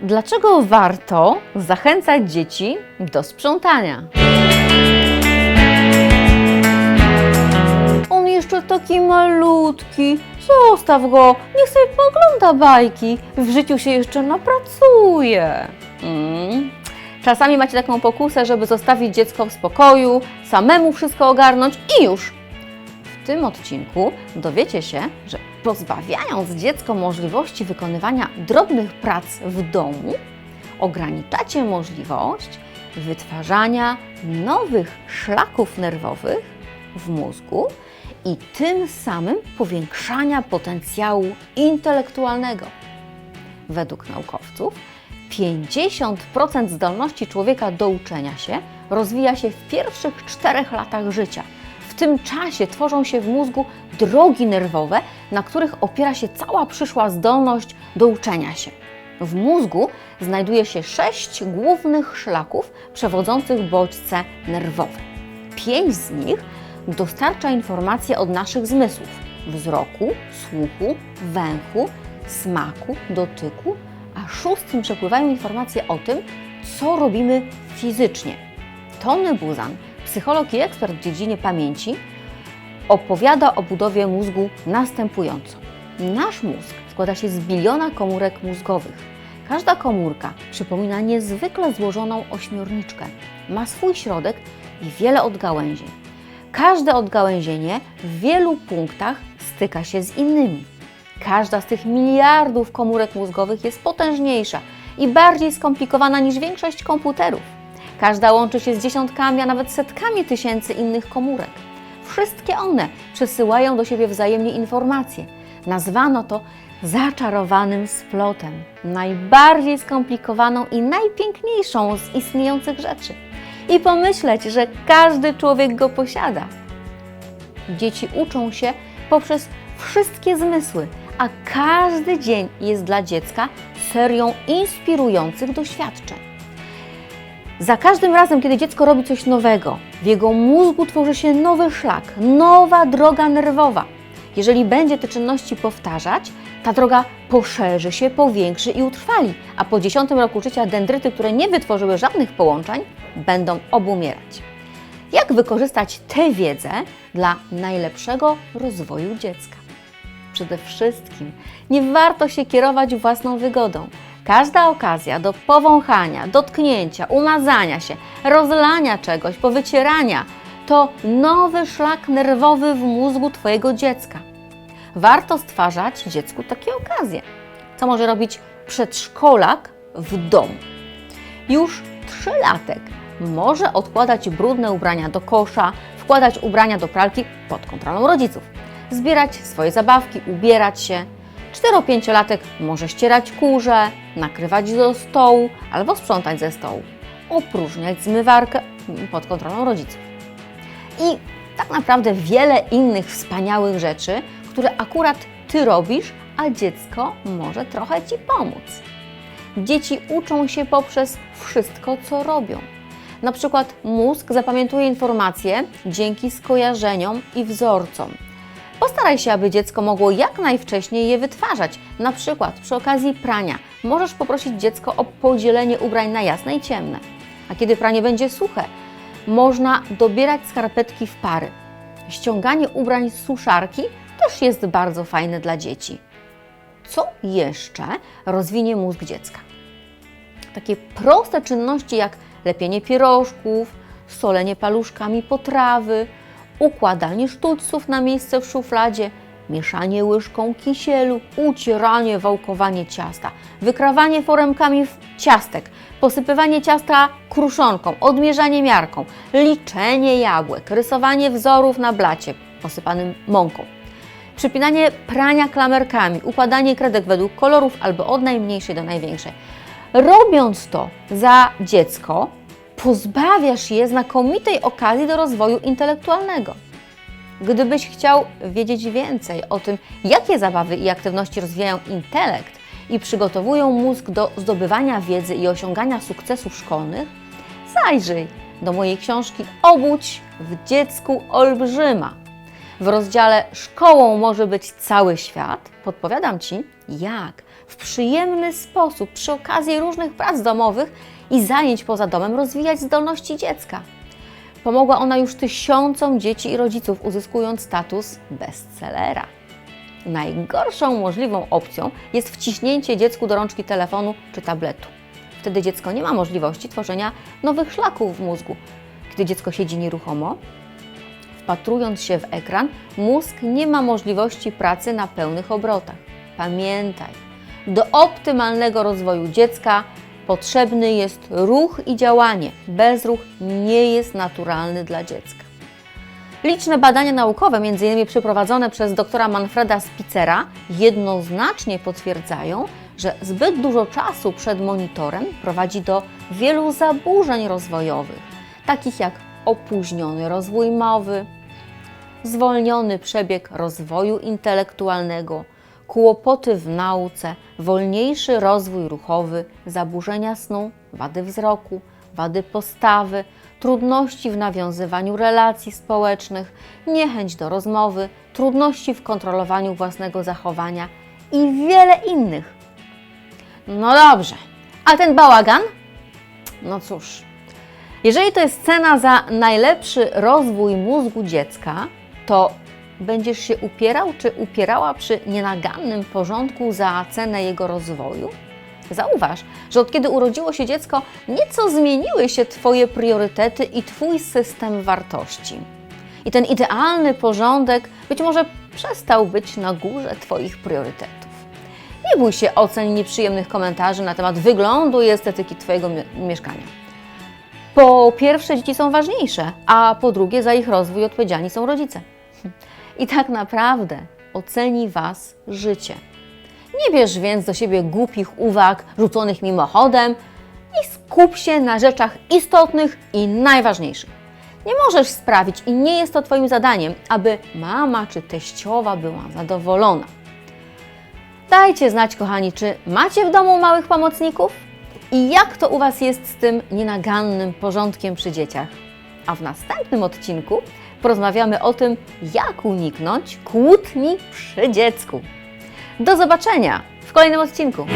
Dlaczego warto zachęcać dzieci do sprzątania? On jeszcze taki malutki. Zostaw go, niech sobie pogląda bajki. W życiu się jeszcze napracuje. Mm. Czasami macie taką pokusę, żeby zostawić dziecko w spokoju, samemu wszystko ogarnąć i już. W tym odcinku dowiecie się, że pozbawiając dziecko możliwości wykonywania drobnych prac w domu, ograniczacie możliwość wytwarzania nowych szlaków nerwowych w mózgu i tym samym powiększania potencjału intelektualnego. Według naukowców 50% zdolności człowieka do uczenia się rozwija się w pierwszych czterech latach życia. Tym czasie tworzą się w mózgu drogi nerwowe, na których opiera się cała przyszła zdolność do uczenia się. W mózgu znajduje się sześć głównych szlaków przewodzących bodźce nerwowe. Pięć z nich dostarcza informacje od naszych zmysłów: wzroku, słuchu, węchu, smaku, dotyku, a szóstym przepływają informacje o tym, co robimy fizycznie. Tony Buzan, psycholog i ekspert w dziedzinie pamięci, opowiada o budowie mózgu następująco. Nasz mózg składa się z biliona komórek mózgowych. Każda komórka przypomina niezwykle złożoną ośmiorniczkę. Ma swój środek i wiele odgałęzień. Każde odgałęzienie w wielu punktach styka się z innymi. Każda z tych miliardów komórek mózgowych jest potężniejsza i bardziej skomplikowana niż większość komputerów. Każda łączy się z dziesiątkami, a nawet setkami tysięcy innych komórek. Wszystkie one przesyłają do siebie wzajemnie informacje. Nazwano to zaczarowanym splotem, najbardziej skomplikowaną i najpiękniejszą z istniejących rzeczy. I pomyśleć, że każdy człowiek go posiada. Dzieci uczą się poprzez wszystkie zmysły, a każdy dzień jest dla dziecka serią inspirujących doświadczeń. Za każdym razem, kiedy dziecko robi coś nowego, w jego mózgu tworzy się nowy szlak, nowa droga nerwowa. Jeżeli będzie te czynności powtarzać, ta droga poszerzy się, powiększy i utrwali, a po 10 roku życia dendryty, które nie wytworzyły żadnych połączeń, będą obumierać. Jak wykorzystać tę wiedzę dla najlepszego rozwoju dziecka? Przede wszystkim nie warto się kierować własną wygodą. Każda okazja do powąchania, dotknięcia, umazania się, rozlania czegoś, powycierania to nowy szlak nerwowy w mózgu Twojego dziecka. Warto stwarzać dziecku takie okazje. Co może robić przedszkolak w domu? Już trzylatek może odkładać brudne ubrania do kosza, wkładać ubrania do pralki pod kontrolą rodziców, zbierać swoje zabawki, ubierać się. 4-5-latek może ścierać kurze, nakrywać do stołu albo sprzątać ze stołu, opróżniać zmywarkę pod kontrolą rodziców. I tak naprawdę wiele innych wspaniałych rzeczy, które akurat Ty robisz, a dziecko może trochę Ci pomóc. Dzieci uczą się poprzez wszystko, co robią. Na przykład mózg zapamiętuje informacje dzięki skojarzeniom i wzorcom. Postaraj się, aby dziecko mogło jak najwcześniej je wytwarzać. Na przykład przy okazji prania możesz poprosić dziecko o podzielenie ubrań na jasne i ciemne. A kiedy pranie będzie suche, można dobierać skarpetki w pary. Ściąganie ubrań z suszarki też jest bardzo fajne dla dzieci. Co jeszcze rozwinie mózg dziecka? Takie proste czynności jak lepienie pierożków, solenie paluszkami potrawy, układanie sztućców na miejsce w szufladzie, mieszanie łyżką kisielu, ucieranie, wałkowanie ciasta, wykrawanie foremkami w ciastek, posypywanie ciasta kruszonką, odmierzanie miarką, liczenie jabłek, rysowanie wzorów na blacie posypanym mąką, przypinanie prania klamerkami, układanie kredek według kolorów albo od najmniejszej do największej. Robiąc to za dziecko, pozbawiasz je znakomitej okazji do rozwoju intelektualnego. Gdybyś chciał wiedzieć więcej o tym, jakie zabawy i aktywności rozwijają intelekt i przygotowują mózg do zdobywania wiedzy i osiągania sukcesów szkolnych, zajrzyj do mojej książki Obudź w dziecku olbrzyma. W rozdziale Szkołą może być cały świat podpowiadam Ci, jak w przyjemny sposób przy okazji różnych prac domowych i zajęć poza domem rozwijać zdolności dziecka. Pomogła ona już tysiącom dzieci i rodziców, uzyskując status bestsellera. Najgorszą możliwą opcją jest wciśnięcie dziecku do rączki telefonu czy tabletu. Wtedy dziecko nie ma możliwości tworzenia nowych szlaków w mózgu. Gdy dziecko siedzi nieruchomo, wpatrując się w ekran, mózg nie ma możliwości pracy na pełnych obrotach. Pamiętaj, do optymalnego rozwoju dziecka potrzebny jest ruch i działanie. Bezruch nie jest naturalny dla dziecka. Liczne badania naukowe, m.in. przeprowadzone przez doktora Manfreda Spitzera, jednoznacznie potwierdzają, że zbyt dużo czasu przed monitorem prowadzi do wielu zaburzeń rozwojowych, takich jak opóźniony rozwój mowy, zwolniony przebieg rozwoju intelektualnego, kłopoty w nauce, wolniejszy rozwój ruchowy, zaburzenia snu, wady wzroku, wady postawy, trudności w nawiązywaniu relacji społecznych, niechęć do rozmowy, trudności w kontrolowaniu własnego zachowania i wiele innych. No dobrze, a ten bałagan? No cóż, jeżeli to jest cena za najlepszy rozwój mózgu dziecka, to będziesz się upierał czy upierała przy nienagannym porządku za cenę jego rozwoju? Zauważ, że od kiedy urodziło się dziecko, nieco zmieniły się Twoje priorytety i Twój system wartości. I ten idealny porządek być może przestał być na górze Twoich priorytetów. Nie bój się ocen nieprzyjemnych komentarzy na temat wyglądu i estetyki Twojego mie- mieszkania. Po pierwsze, dzieci są ważniejsze, a po drugie, za ich rozwój odpowiedzialni są rodzice. I tak naprawdę oceni Was życie. Nie bierz więc do siebie głupich uwag rzuconych mimochodem i skup się na rzeczach istotnych i najważniejszych. Nie możesz sprawić i nie jest to Twoim zadaniem, aby mama czy teściowa była zadowolona. Dajcie znać, kochani, czy macie w domu małych pomocników i jak to u Was jest z tym nienagannym porządkiem przy dzieciach. A w następnym odcinku porozmawiamy o tym, jak uniknąć kłótni przy dziecku. Do zobaczenia w kolejnym odcinku.